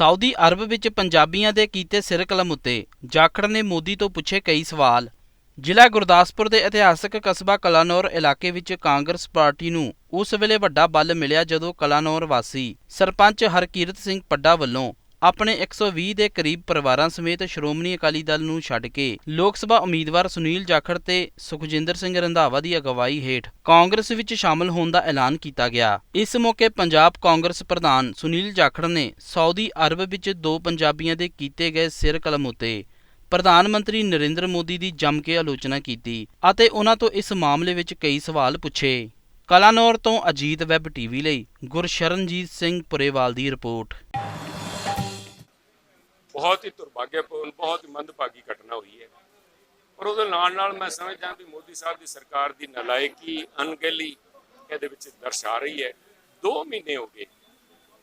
Saudi Arab ਵਿੱਚ ਪੰਜਾਬੀਆਂ ਦੇ ਕੀਤੇ ਸਿਰ ਕਲਮ ਉੱਤੇ ਜਾਖੜ ਨੇ ਮੋਦੀ ਤੋਂ ਪੁੱਛੇ ਕਈ ਸਵਾਲ। ਜ਼ਿਲ੍ਹਾ ਗੁਰਦਾਸਪੁਰ ਦੇ ਇਤਿਹਾਸਕ ਕਸਬਾ ਕਲਾਨੌਰ ਇਲਾਕੇ ਵਿੱਚ ਕਾਂਗਰਸ ਪਾਰਟੀ ਨੂੰ ਉਸ ਵੇਲੇ ਵੱਡਾ ਬਲ ਮਿਲਿਆ ਜਦੋਂ ਕਲਾਨੌਰ ਵਾਸੀ ਸਰਪੰਚ ਹਰਕੀਰਤ ਸਿੰਘ ਪੱਡਾ ਵੱਲੋਂ ਆਪਣੇ 120 ਦੇ ਕਰੀਬ ਪਰਿਵਾਰਾਂ ਸਮੇਤ ਸ਼੍ਰੋਮਣੀ ਅਕਾਲੀ ਦਲ ਨੂੰ ਛੱਡ ਕੇ ਲੋਕ ਸਭਾ ਉਮੀਦਵਾਰ ਸੁਨੀਲ ਜਾਖੜ ਤੇ ਸੁਖਜਿੰਦਰ ਸਿੰਘ ਰੰਧਾਵਾ ਦੀ ਅਗਵਾਈ ਹੇਠ ਕਾਂਗਰਸ ਵਿੱਚ ਸ਼ਾਮਲ ਹੋਣ ਦਾ ਐਲਾਨ ਕੀਤਾ ਗਿਆ। ਇਸ ਮੌਕੇ ਪੰਜਾਬ ਕਾਂਗਰਸ ਪ੍ਰਧਾਨ ਸੁਨੀਲ ਜਾਖੜ ਨੇ ਸਾਊਦੀ ਅਰਬ ਵਿੱਚ ਦੋ ਪੰਜਾਬੀਆਂ ਦੇ ਕੀਤੇ ਗਏ ਸਿਰ ਕਲਮ ਉੱਤੇ ਪ੍ਰਧਾਨ ਮੰਤਰੀ ਨਰਿੰਦਰ ਮੋਦੀ ਦੀ ਜੰਮ ਕੇ ਆਲੋਚਨਾ ਕੀਤੀ ਅਤੇ ਉਹਨਾਂ ਤੋਂ ਇਸ ਮਾਮਲੇ ਵਿੱਚ ਕਈ ਸਵਾਲ ਪੁੱਛੇ। ਕਲਾਨੌਰ ਤੋਂ ਅਜੀਤ ਵੈਬ ਟੀਵੀ ਲਈ ਗੁਰਸ਼ਰਨਜੀਤ ਸਿੰਘ ਪੁਰੇਵਾਲ ਦੀ ਰਿਪੋਰਟ। ਬਹੁਤ ਹੀ ਦੁਰਭਾਗਿਆਪੂਰਨ ਬਹੁਤ ਹੀ ਮੰਦਭਾਗੀ ਘਟਨਾ ਹੋਈ ਹੈ ਪਰ ਉਹਦੇ ਨਾਲ ਨਾਲ ਮੈਂ ਸਮਝਦਾ ਵੀ ਮੋਦੀ ਸਾਹਿਬ ਦੀ ਸਰਕਾਰ ਦੀ ਨਲਾਇਕੀ ਅਣਗਹਿਲੀ ਇਹਦੇ ਵਿੱਚ ਦਰਸਾ ਰਹੀ ਹੈ 2 ਮਹੀਨੇ ਹੋ ਗਏ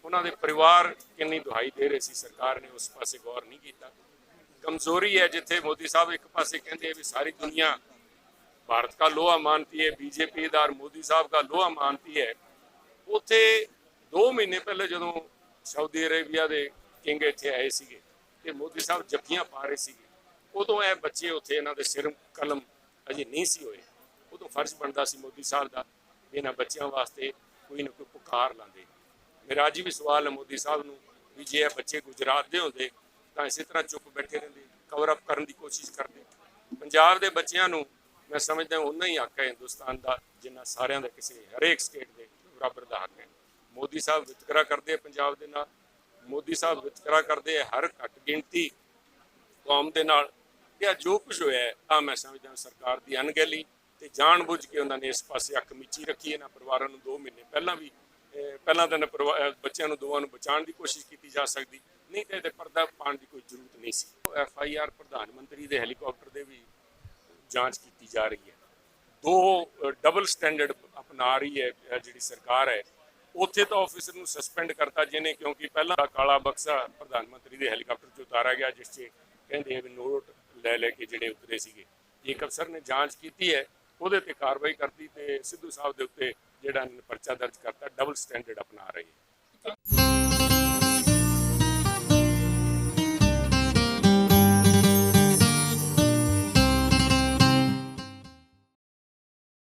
ਉਹਨਾਂ ਦੇ ਪਰਿਵਾਰ ਕਿੰਨੀ ਦੁਹਾਈ ਦੇ ਰਹੇ ਸੀ ਸਰਕਾਰ ਨੇ ਉਸ ਪਾਸੇ ਗੌਰ ਨਹੀਂ ਕੀਤਾ ਕਮਜ਼ੋਰੀ ਹੈ ਜਿੱਥੇ ਮੋਦੀ ਸਾਹਿਬ ਇੱਕ ਪਾਸੇ ਕਹਿੰਦੇ ਆ ਵੀ ਸਾਰੀ ਦੁਨੀਆ भारत का लोहा मानती है बीजेपी ਦਾ ਔਰ ਮੋਦੀ ਸਾਹਿਬ ਦਾ ਲੋਹਾ ਮਾਨਤੀ ਹੈ ਉੱਥੇ 2 ਮਹੀਨੇ ਪਹਿਲੇ ਜਦੋਂ ਸਾਊਦੀ ਅਰੇਬੀਆ ਦੇ ਕਿੰਗ ਇੱਥੇ ਆਏ ਸੀਗੇ ਤੇ ਮੋਦੀ ਸਾਹਿਬ ਜੱਫੀਆਂ ਪਾ ਰਹੇ ਸੀਗੇ। ਉਦੋਂ ਇਹ ਬੱਚੇ ਉੱਥੇ ਇਹਨਾਂ ਦੇ ਸਿਰ ਕਲਮ ਅਜੇ ਨਹੀਂ ਸੀ ਹੋਏ। ਉਦੋਂ ਫਰਜ਼ ਬਣਦਾ ਸੀ ਮੋਦੀ ਸਾਹਿਬ ਦਾ ਵੀ ਇਹਨਾਂ ਬੱਚਿਆਂ ਵਾਸਤੇ ਕੋਈ ਨਾ ਕੋਈ ਪੁਕਾਰ ਲਾਉਂਦੇ। ਮੇਰਾ ਅੱਜ ਵੀ ਸਵਾਲ ਹੈ ਮੋਦੀ ਸਾਹਿਬ ਨੂੰ ਵੀ ਜੇ ਇਹ ਬੱਚੇ ਗੁਜਰਾਤ ਦੇ ਹੁੰਦੇ, ਤਾਂ ਇਸੇ ਤਰ੍ਹਾਂ ਚੁੱਪ ਬੈਠੇ ਰਹਿੰਦੇ ਕਵਰ ਅਪ ਕਰਨ ਦੀ ਕੋਸ਼ਿਸ਼ ਕਰਦੇ। ਪੰਜਾਬ ਦੇ ਬੱਚਿਆਂ ਨੂੰ ਮੈਂ ਸਮਝਦਾ ਉਹਨਾਂ ਹੀ ਹੱਕ ਹੈ ਹਿੰਦੁਸਤਾਨ ਦਾ, ਜਿੰਨਾ ਸਾਰਿਆਂ ਦਾ ਕਿਸੇ ਹਰੇਕ ਸਟੇਟ ਦੇ ਬਰਾਬਰ ਦਾ ਹੱਕ ਹੈ। ਮੋਦੀ ਸਾਹਿਬ ਵਿਤਕਰਾ ਕਰਦੇ ਆ ਪੰਜਾਬ ਦੇ ਨਾਲ। ਮੋਦੀ ਸਾਹਿਬ ਵਿਤਕਰਾ ਕਰਦੇ ਆ, ਹਰ ਘੱਟ ਗਿਣਤੀ ਕੌਮ ਦੇ ਨਾਲ। ਇਹ ਜੋ ਕੁਝ ਹੋਇਆ ਹੈ ਆ ਮੈਂ ਸਮਝਦਾ ਸਰਕਾਰ ਦੀ ਅਣਗਹਿਲੀ ਤੇ ਜਾਣਬੁੱਝ ਕੇ ਉਹਨਾਂ ਨੇ ਇਸ ਪਾਸੇ ਅੱਖ ਮਿਚੀ ਰੱਖੀ, ਇਹਨਾਂ ਪਰਿਵਾਰਾਂ ਨੂੰ 2 ਮਹੀਨੇ ਪਹਿਲਾਂ ਵੀ ਪਹਿਲਾਂ ਤਾਂ ਇਹਨਾਂ ਪਰਿਵਾ- ਬੱਚਿਆਂ ਨੂੰ ਦੋਵਾਂ ਨੂੰ ਬਚਾਉਣ ਦੀ ਕੋਸ਼ਿਸ਼ ਕੀਤੀ ਜਾ ਸਕਦੀ, ਨਹੀਂ ਤੇ ਇਹਦੇ ਪਰਦਾ ਪਾਉਣ ਦੀ ਕੋਈ ਜ਼ਰੂਰਤ ਨਹੀਂ ਸੀ। ਐਫ ਆਈ ਆਰ ਪ੍ਰਧਾਨ ਮੰਤਰੀ ਦੇ ਹੈਲੀਕਾਪਟਰ ਦੇ ਵੀ ਜਾਂਚ ਕੀਤੀ ਜਾ ਰਹੀ ਹੈ। ਦੋ ਡਬਲ ਸਟੈਂਡਰਡ ਅਪਣਾ ਰਹੀ ਹੈ ਜਿਹੜੀ ਸਰਕਾਰ ਹੈ ਉੱਥੇ ਤਾਂ ਆਫੀਸਰ ਨੂੰ ਸਸਪੈਂਡ ਕਰਤਾ ਜਿਹਨੇ ਕਿਉਂਕਿ ਪਹਿਲਾਂ ਕਾਲਾ ਬਕਸਾ ਪ੍ਰਧਾਨ ਮੰਤਰੀ ਦੇ ਹੈਲੀਕਾਪਟਰ 'ਚ ਉਤਾਰਿਆ ਗਿਆ, ਜਿਸ 'ਚ ਕਹਿੰਦੇ ਵੀ ਨੋਟ ਲੈ ਲੈ ਕੇ ਜਿਹੜੇ ਉਤਰੇ ਸੀਗੇ। ਇੱਕ ਅਫਸਰ ਨੇ ਜਾਂਚ ਕੀਤੀ ਹੈ, ਉਹਦੇ ਤੇ ਕਾਰਵਾਈ ਕਰਤੀ ਤੇ ਸਿੱਧੂ ਸਾਹਿਬ ਦੇ ਉੱਤੇ ਜਿਹੜਾ ਪਰਚਾ ਦਰਜ ਕਰਤਾ ਡਬਲ ਸਟੈਂਡਰਡ ਅਪਣਾ ਰਹੀ ਹੈ।